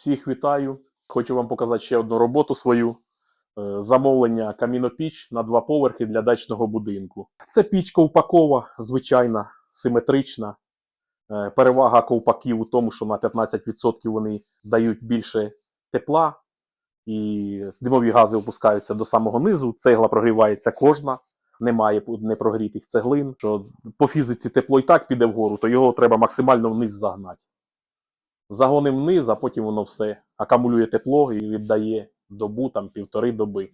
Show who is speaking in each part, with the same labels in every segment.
Speaker 1: Всіх вітаю. Хочу вам показати ще одну роботу свою. Е, Замовлення камінопіч на два поверхи для дачного будинку. Це піч ковпакова, звичайна, симетрична. Е, Перевага ковпаків у тому, що на 15% вони дають більше тепла, і димові гази опускаються до самого низу. Цегла прогрівається кожна, немає непрогрітих цеглин. Що по фізиці тепло і так піде вгору, то його треба максимально вниз загнати. Загоним вниз, а потім воно все акумулює тепло і віддає добу, там півтори доби,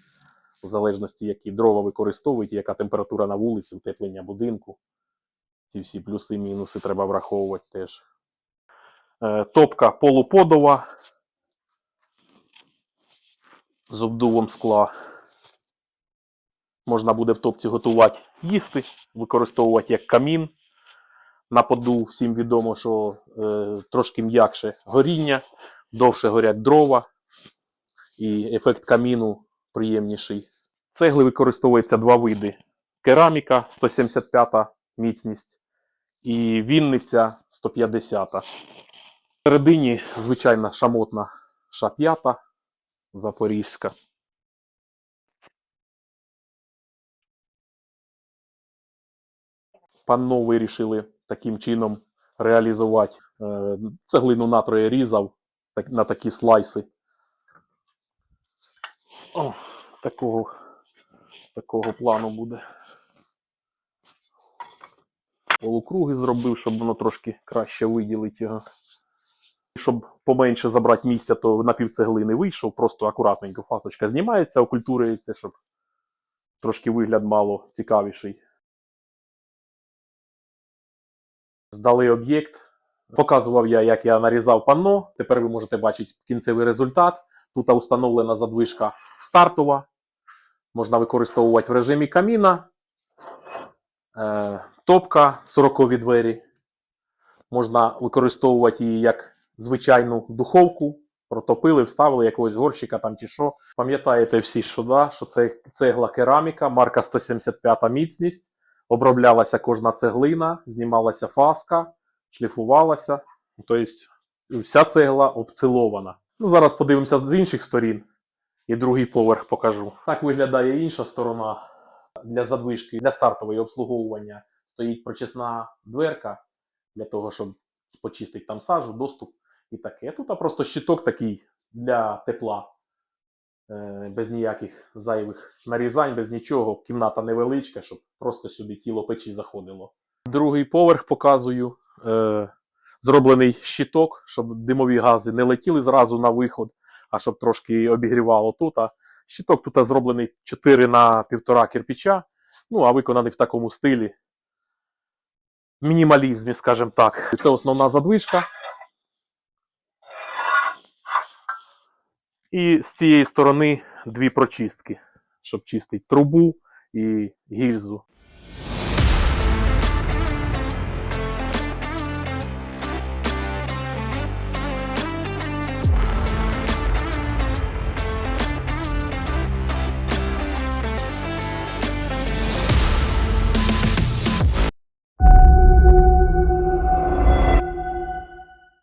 Speaker 1: в залежності, які дрова використовують, яка температура на вулиці, утеплення будинку. Ці всі плюси і мінуси треба враховувати теж. Е, Топка полуподова з обдувом скла. Можна буде в топці готувати їсти, використовувати як камін. На поду всім відомо, що е, трошки м'якше горіння, довше горять дрова, і ефект каміну приємніший. Цегли використовується два види: кераміка 175 міцність і вінниця 150. Всередині звичайна шамотна ша-5 запорізька. Панно вирішили таким чином реалізувати. Е, Цеглину натроє різав на такі слайси. О, такого, такого плану буде. Полукруги зробив, щоб воно трошки краще виділити його. Щоб поменше забрати місця, то на півцеглини вийшов, просто акуратненько фасочка знімається, окультурюється, щоб трошки вигляд мало цікавіший. Здали об'єкт. Показував я, як я нарізав панно. Тепер ви можете бачити кінцевий результат. Тут установлена задвижка стартова. Можна використовувати в режимі каміна. Е, топка 40 двері. Можна використовувати її як звичайну духовку. Протопили, вставили якогось горщика там чи що. Пам'ятаєте всі, що, да, що це цегла кераміка, марка 175 міцність. Оброблялася кожна цеглина, знімалася фаска, шліфувалася. Тобто вся цегла обцилована. Ну, зараз подивимося з інших сторін і другий поверх покажу. Так виглядає інша сторона для задвижки, для стартового обслуговування. Стоїть прочисна дверка для того, щоб почистити там сажу, доступ і таке. Тут просто щиток такий для тепла. Е, Без ніяких зайвих нарізань, без нічого. Кімната невеличка, щоб просто сюди тіло печі заходило. Другий поверх показую. Е, зроблений щиток, щоб димові гази не летіли зразу на виход, а щоб трошки обігрівало тут. Щиток тут зроблений 4 на 1,5 кирпича, ну а виконаний в такому стилі. Мінімалізмі, скажімо так. Це основна задвижка. І з цієї сторони дві прочистки, щоб чистити трубу і гільзу.